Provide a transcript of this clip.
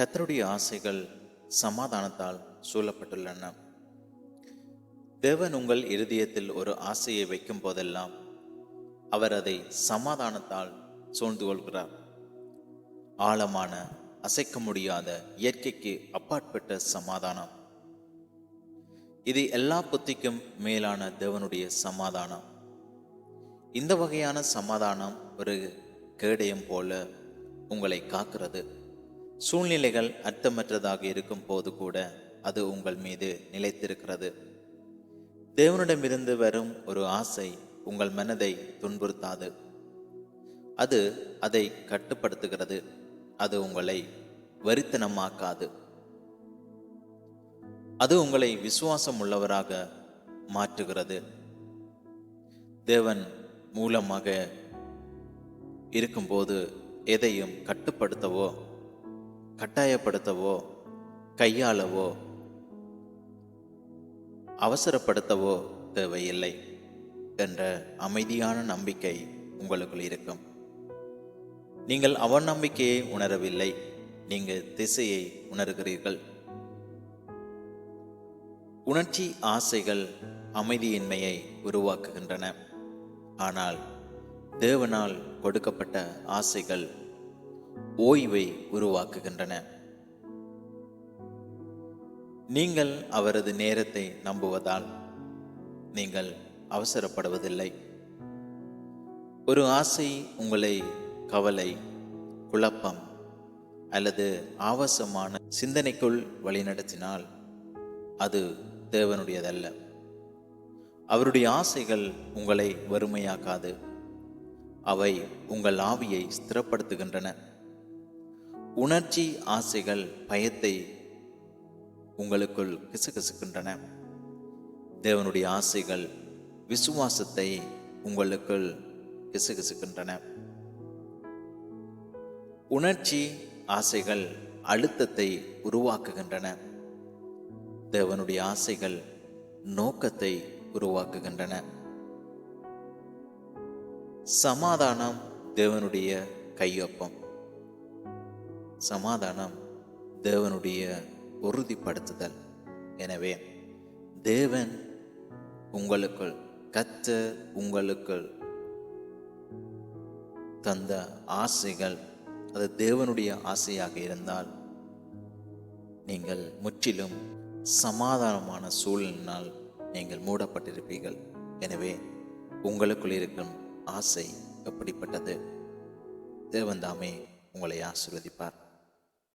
கத்தருடைய ஆசைகள் சமாதானத்தால் சூழப்பட்டுள்ளன. தேவன் உங்கள் இருதயத்தில் ஒரு ஆசையை வைக்கும் போதெல்லாம் அவர் அதை சமாதானத்தால் சூழ்ந்து கொள்கிறார். ஆழமான அசைக்க முடியாத இயற்கைக்கு அப்பாற்பட்ட சமாதானம். இது எல்லா புத்திக்கும் மேலான தேவனுடைய சமாதானம். இந்த வகையான சமாதானம் ஒரு கேடயம் போல உங்களை காக்கிறது. சூழ்நிலைகள் அர்த்தமற்றதாக இருக்கும் போது கூட அது உங்கள் மீது நிலைத்திருக்கிறது. தேவனிடமிருந்து வரும் ஒரு ஆசை உங்கள் மனதை துன்புறுத்தாது. அது அதை கட்டுப்படுத்துகிறது. அது உங்களை வரித்தனமாக்காது. அது உங்களை விசுவாசம் உள்ளவராக மாற்றுகிறது. தேவன் மூலமாக இருக்கும்போது எதையும் கட்டுப்படுத்தவோ கட்டாயப்படுத்தவோ கையாளவோ அவசரப்படுத்தவோ தேவையில்லை என்ற அமைதியான நம்பிக்கை உங்களுக்குள் இருக்கும். நீங்கள் அவநம்பிக்கையை உணரவில்லை நீங்கள் திசையை உணர்கிறீர்கள். உணர்ச்சி ஆசைகள் அமைதியின்மையை உருவாக்குகின்றன. ஆனால் தேவனால் கொடுக்கப்பட்ட ஆசைகள் ஓய்வை உருவாக்குகின்றன. நீங்கள் அவரது நேரத்தை நம்புவதால் நீங்கள் அவசரப்படுவதில்லை. ஒரு ஆசை உங்களை கவலை குழப்பம் அல்லது ஆவசமான சிந்தனைக்குள் வழிநடத்தினால் அது தேவனுடையதல்ல. அவருடைய ஆசைகள் உங்களை வறுமையாக்காது. அவை உங்கள் ஆவியை ஸ்திரப்படுத்துகின்றன. உணர்ச்சி ஆசைகள் பயத்தை உங்களுக்குள் கிசுகிசுக்கின்றன. தேவனுடைய ஆசைகள் விசுவாசத்தை உங்களுக்குள் கிசுகிசுக்கின்றன. உணர்ச்சி ஆசைகள் அழுத்தத்தை உருவாக்குகின்றன. தேவனுடைய ஆசைகள் நோக்கத்தை உருவாக்குகின்றன. சமாதானம் தேவனுடைய கையொப்பம். சமாதானம் தேவனுடைய உறுதிப்படுத்துதல். எனவே தேவன் உங்களுக்குள் கத்த உங்களுக்குள் தந்த ஆசைகள் அது தேவனுடைய ஆசையாக இருந்தால் நீங்கள் முற்றிலும் சமாதானமான சூழலினால் நீங்கள் மூடப்பட்டிருப்பீர்கள். எனவே உங்களுக்குள் இருக்கும் ஆசை எப்படிப்பட்டது? தேவன் தாமே உங்களை ஆசீர்வதிப்பார்.